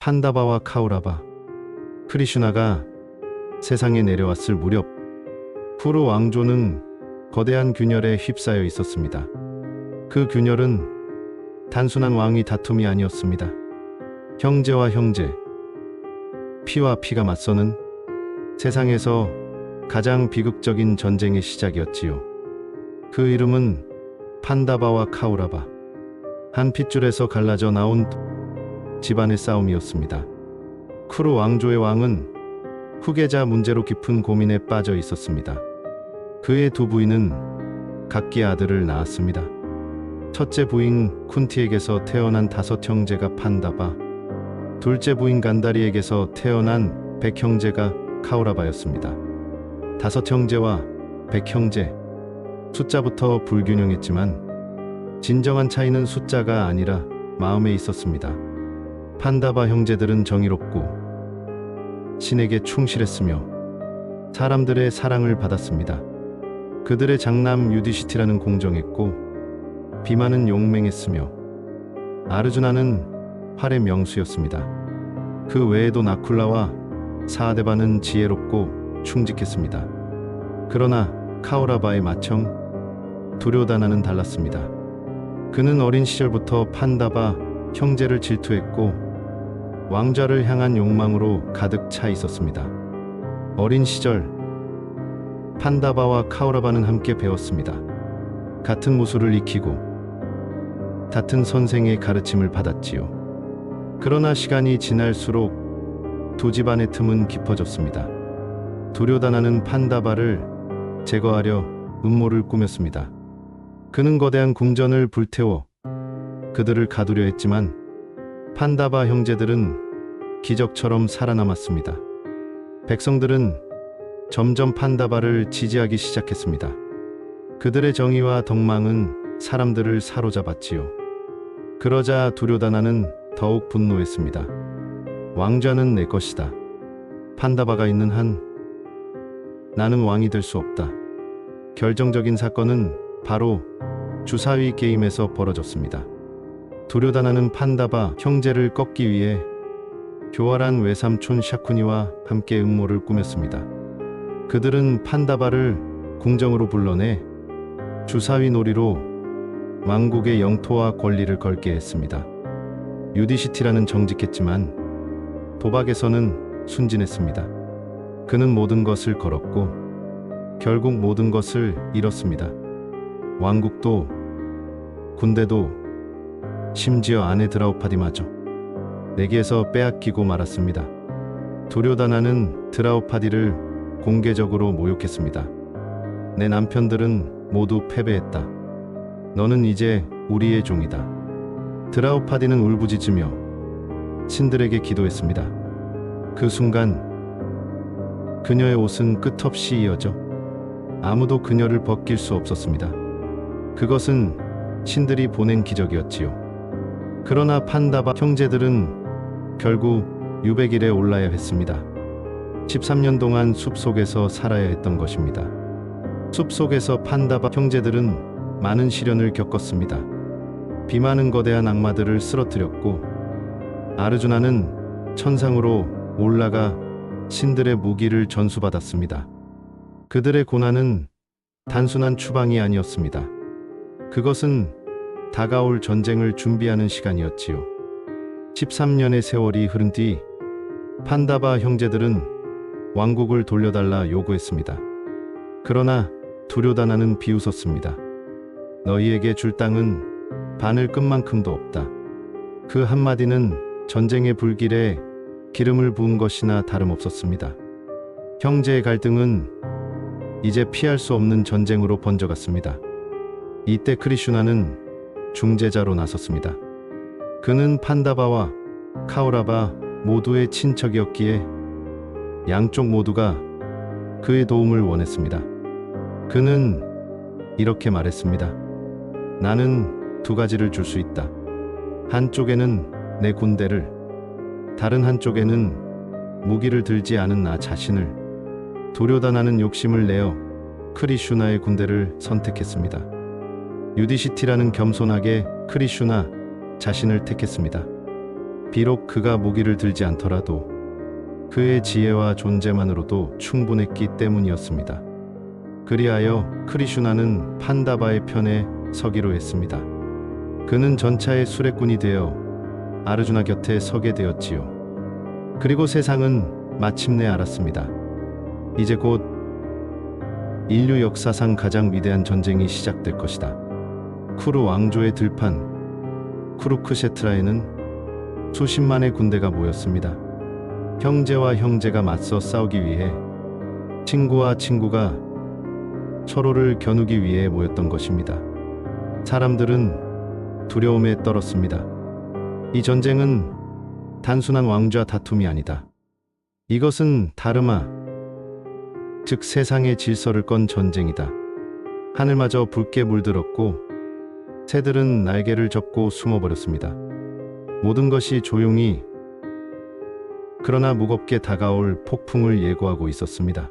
판다바와 카우라바, 크리슈나가 세상에 내려왔을 무렵 푸르 왕조는 거대한 균열에 휩싸여 있었습니다. 그 균열은 단순한 왕위 다툼이 아니었습니다. 형제와 형제, 피와 피가 맞서는 세상에서 가장 비극적인 전쟁의 시작이었지요. 그 이름은 판다바와 카우라바. 한 핏줄에서 갈라져 나온 집안의 싸움이었습니다. 쿠르 왕조의 왕은 후계자 문제로 깊은 고민에 빠져 있었습니다. 그의 두 부인은 각기 아들을 낳았습니다. 첫째 부인 쿤티에게서 태어난 다섯 형제가 판다바, 둘째 부인 간다리에게서 태어난 백 형제가 카우라바였습니다. 다섯 형제와 백 형제, 숫자부터 불균형했지만 진정한 차이는 숫자가 아니라 마음에 있었습니다. 판다바 형제들은 정의롭고 신에게 충실했으며 사람들의 사랑을 받았습니다. 그들의 장남 유디시티라는 공정했고 비만은 용맹했으며 아르주나는 활의 명수였습니다. 그 외에도 나쿨라와 사데바는 지혜롭고 충직했습니다. 그러나 카오라바의 맏형 두료다나는 달랐습니다. 그는 어린 시절부터 판다바 형제를 질투했고 왕좌를 향한 욕망으로 가득 차 있었습니다. 어린 시절 판다바와 카오라바는 함께 배웠습니다. 같은 무술을 익히고 같은 선생의 가르침을 받았지요. 그러나 시간이 지날수록 두 집안의 틈은 깊어졌습니다. 두료다나는 판다바를 제거하려 음모를 꾸몄습니다. 그는 거대한 궁전을 불태워 그들을 가두려 했지만 판다바 형제들은 기적처럼 살아남았습니다. 백성들은 점점 판다바를 지지하기 시작했습니다. 그들의 정의와 덕망은 사람들을 사로잡았지요. 그러자 두료다나는 더욱 분노했습니다. 왕좌는 내 것이다. 판다바가 있는 한 나는 왕이 될 수 없다. 결정적인 사건은 바로 주사위 게임에서 벌어졌습니다. 두료다나는 판다바 형제를 꺾기 위해 교활한 외삼촌 샤쿠니와 함께 음모를 꾸몄습니다. 그들은 판다바를 궁정으로 불러내 주사위 놀이로 왕국의 영토와 권리를 걸게 했습니다. 유디시티라는 정직했지만 도박에서는 순진했습니다. 그는 모든 것을 걸었고 결국 모든 것을 잃었습니다. 왕국도 군대도 심지어 아내 드라우파디마저 내게서 빼앗기고 말았습니다. 두료다나는 드라우파디를 공개적으로 모욕했습니다. 내 남편들은 모두 패배했다. 너는 이제 우리의 종이다. 드라우파디는 울부짖으며 신들에게 기도했습니다. 그 순간 그녀의 옷은 끝없이 이어져 아무도 그녀를 벗길 수 없었습니다. 그것은 신들이 보낸 기적이었지요. 그러나 판다바 형제들은 결국 유백일에 올라야 했습니다. 13년 동안 숲 속에서 살아야 했던 것입니다. 숲 속에서 판다바 형제들은 많은 시련을 겪었습니다. 비 많은 거대한 악마들을 쓰러뜨렸고 아르주나는 천상으로 올라가 신들의 무기를 전수받았습니다. 그들의 고난은 단순한 추방이 아니었습니다. 그것은 다가올 전쟁을 준비하는 시간이었지요. 13년의 세월이 흐른 뒤 판다바 형제들은 왕국을 돌려달라 요구했습니다. 그러나 두료다나는 비웃었습니다. 너희에게 줄 땅은 바늘 끝만큼도 없다. 그 한마디는 전쟁의 불길에 기름을 부은 것이나 다름없었습니다. 형제의 갈등은 이제 피할 수 없는 전쟁으로 번져갔습니다. 이때 크리슈나는 중재자로 나섰습니다. 그는 판다바와 카오라바 모두의 친척이었기에 양쪽 모두가 그의 도움을 원했습니다. 그는 이렇게 말했습니다. 나는 두 가지를 줄 수 있다. 한쪽에는 내 군대를, 다른 한쪽에는 무기를 들지 않은 나 자신을 도료다나는 욕심을 내어 크리슈나의 군대를 선택했습니다. 유디시티라는 겸손하게 크리슈나 자신을 택했습니다. 비록 그가 무기를 들지 않더라도 그의 지혜와 존재만으로도 충분했기 때문이었습니다. 그리하여 크리슈나는 판다바의 편에 서기로 했습니다. 그는 전차의 수레꾼이 되어 아르주나 곁에 서게 되었지요. 그리고 세상은 마침내 알았습니다. 이제 곧 인류 역사상 가장 위대한 전쟁이 시작될 것이다. 쿠르 왕조의 들판 쿠루크셰트라에는 수십만의 군대가 모였습니다. 형제와 형제가 맞서 싸우기 위해 친구와 친구가 서로를 겨누기 위해 모였던 것입니다. 사람들은 두려움에 떨었습니다. 이 전쟁은 단순한 왕좌 다툼이 아니다. 이것은 다르마, 즉 세상의 질서를 건 전쟁이다. 하늘마저 붉게 물들었고 새들은 날개를 접고 숨어버렸습니다. 모든 것이 조용히 그러나 무겁게 다가올 폭풍을 예고하고 있었습니다.